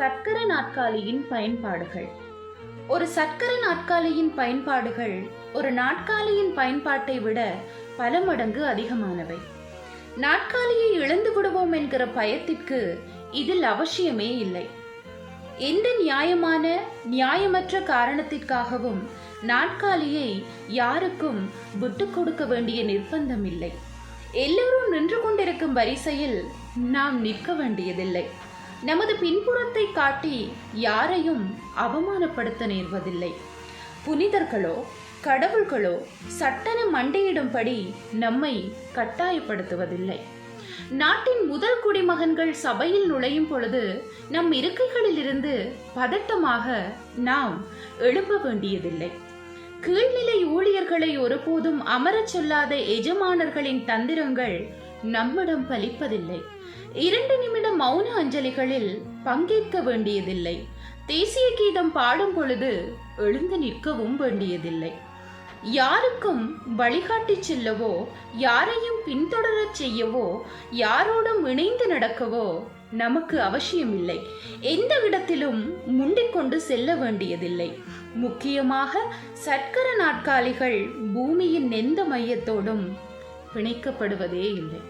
சர்க்கர நாற்காலியின் பயன்பாடுகள். ஒரு சர்க்கர நாற்காலியின் பயன்பாடுகள் ஒரு நாற்காலியின் பயன்பாட்டை விட பல மடங்கு அதிகமானவை. நாற்காலியை இழந்து விடுவோம் என்கிற பயத்திற்கு இதில் அவசியமே இல்லை. எந்த நியாயமான நியாயமற்ற காரணத்திற்காகவும் நாற்காலியை யாருக்கும் விட்டு கொடுக்க வேண்டிய நிர்பந்தம் இல்லை. எல்லோரும் நின்று கொண்டிருக்கும் வரிசையில் நாம் நிற்க வேண்டியதில்லை. நமது பின்புறத்தை காட்டி யாரையும் அவமானப்படுத்த நேர்வதில்லை. புனிதர்களோ கடவுள்களோ சட்டென மண்டையிடும்படி நம்மை கட்டாயப்படுத்துவதில்லை. நாட்டின் முதல் குடிமகன்கள் சபையில் நுழையும் பொழுது நம் இருக்கைகளிலிருந்து பதட்டமாக நாம் எழும்ப வேண்டியதில்லை. கீழ்நிலை ஊழியர்களை ஒருபோதும் அமரச் சொல்லாத எஜமானர்களின் தந்திரங்கள் நம்மிடம் பலிப்பதில்லை. இரண்டு நிமிட மௌன அஞ்சலிகளில் பங்கேற்க வேண்டியதில்லை. தேசிய கீதம் பாடும் பொழுது எழுந்து நிற்கவும் வேண்டியதில்லை. யாருக்கும் வழிகாட்டி செல்லவோ யாரையும் பின்தொடரச் செய்யவோ யாரோடும் இணைந்து நடக்கவோ நமக்கு அவசியமில்லை. எந்த இடத்திலும் முண்டிக்கொண்டு செல்ல வேண்டியதில்லை. முக்கியமாக சர்க்கர நாற்காலிகள் பூமியின் எந்த மையத்தோடும் பிணைக்கப்படுவதே இல்லை.